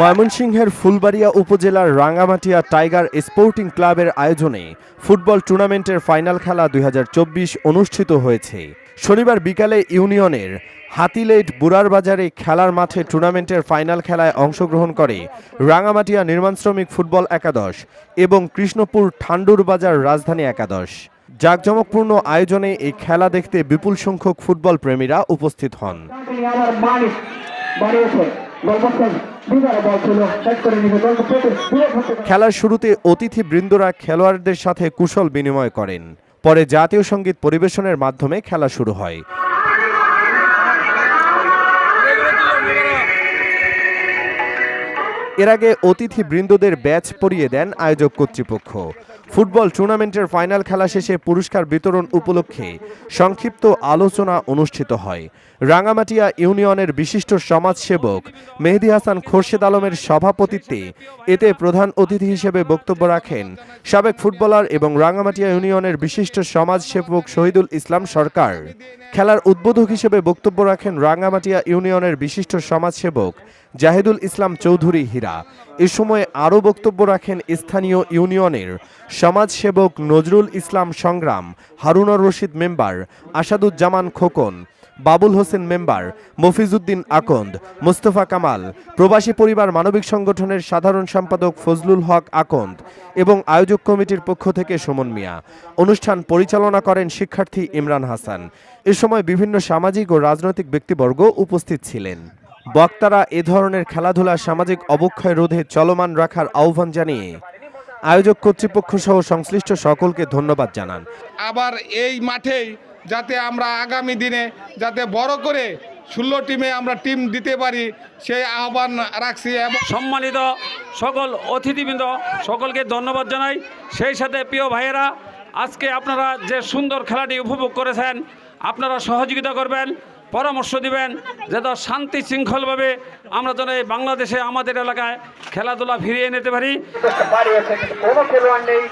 ময়মনসিংহের ফুলবাড়িয়া উপজেলার Rangamatia tiger sporting ক্লাবের আয়োজনে ফুটবল টুর্নামেন্টের ফাইনাল খেলা দুই হাজার চব্বিশ অনুষ্ঠিত হয়েছে। শনিবার বিকালে ইউনিয়নের হাতিলেট বুড়ার বাজারে খেলার মাঠে টুর্নামেন্টের ফাইনাল খেলায় অংশগ্রহণ করে রাঙ্গামাটিয়া নির্মাণ শ্রমিক ফুটবল একাদশ এবং কৃষ্ণপুর ঠান্ডুর বাজার রাজধানী একাদশ। জাঁকজমকপূর্ণ আয়োজনে এই খেলা দেখতে বিপুল সংখ্যক ফুটবল প্রেমীরা উপস্থিত হন। আমার মালিক বাড়িয়েছে। খেলার শুরুতে অতিথি বৃন্দরা খেলোয়াড়দের সাথে কুশল বিনিময় করেন। পরে জাতীয় সংগীত পরিবেশনের মাধ্যমে খেলা শুরু হয়। এর আগে অতিথি বৃন্দদের ব্যাচ পরিয়ে দেন আয়োজক কর্তৃপক্ষ। ফুটবল টুর্নামেন্টের ফাইনাল খেলা শেষে পুরস্কার বিতরণ উপলক্ষে সংক্ষিপ্ত আলোচনা অনুষ্ঠিত হয়। রাঙামাটিয়া ইউনিয়নের বিশিষ্ট সমাজসেবক মেহেদি হাসান খোরশেদ আলমের সভাপতিত্বে এতে প্রধান অতিথি হিসেবে বক্তব্য রাখেন সাবেক ফুটবলার এবং রাঙামাটিয়া ইউনিয়নের বিশিষ্ট সমাজসেবক শহীদুল ইসলাম সরকার। খেলার উদ্বোধক হিসেবে বক্তব্য রাখেন রাঙামাটিয়া ইউনিয়নের বিশিষ্ট সমাজসেবক জাহিদুল ইসলাম চৌধুরী হীরা। এ সময় আরও বক্তব্য রাখেন স্থানীয় ইউনিয়নের সমাজসেবক নজরুল ইসলাম সংগ্রাম, হারুনর রশিদ মেম্বার, আসাদুজ্জামান খোকন বাবুল হোসেন মেম্বার, মফিজউদ্দিন আকন্দ, মোস্তফা কামাল, প্রবাসী পরিবার মানবিক সংগঠনের সাধারণ সম্পাদক ফজলুল হক আকন্দ এবং আয়োজক কমিটির পক্ষ থেকে সুমন মিয়া। অনুষ্ঠান পরিচালনা করেন শিক্ষার্থী ইমরান হাসান। এ সময় বিভিন্ন সামাজিক ও রাজনৈতিক ব্যক্তিবর্গ উপস্থিত ছিলেন। বক্তারা এ ধরনের খেলাধুলা সামাজিক অবক্ষয় রোধে চলমান রাখার আহ্বান জানিয়ে আয়োজক কর্তৃপক্ষ সহ সংশ্লিষ্ট সকলকে ধন্যবাদ জানান। আবার এই মাঠেই যাতে আমরা আগামী দিনে যাতে বড় করে ষোলো টিমে আমরা টিম দিতে পারি সেই আহ্বান রাখছি এবং সম্মানিত সকল অতিথিবৃন্দ সকলকে ধন্যবাদ জানাই। সেই সাথে প্রিয় ভাইয়েরা আজকে আপনারা যে সুন্দর খেলাটি উপভোগ করেছেন আপনারা সহযোগিতা করবেন পরামর্শ দিবেন যাতে শান্তি শৃঙ্খলভাবে আমরা যেন এই বাংলাদেশে আমাদের এলাকায় খেলাধুলা ফিরিয়ে নিতে পারি। কোনো খেলোয়াড় নেই।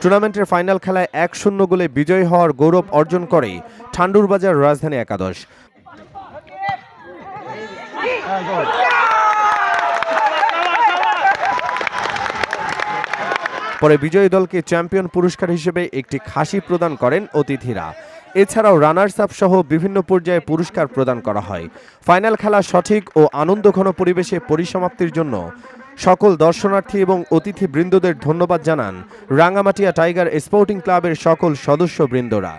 টুর্নামেন্টের ফাইনাল খেলায় এক শূন্য গোলে বিজয়ী হওয়ার গৌরব অর্জন করে ঠান্ডুর বাজার রাজধানী একাদশ। পরে বিজয়ী দলকে চ্যাম্পিয়ন পুরস্কার হিসেবে একটি খাসি প্রদান করেন অতিথিরা। এছাড়াও রানার্স আপ সহ বিভিন্ন পর্যায়ে পুরস্কার প্রদান করা হয়। ফাইনাল খেলা সঠিক ও আনন্দঘন পরিবেশে পরিসমাপ্তির জন্য সকল দর্শনার্থী এবং অতিথি বৃন্দদের ধন্যবাদ জানান রাঙ্গামাটিয়া টাইগার স্পোর্টিং ক্লাবের সকল সদস্য বৃন্দরা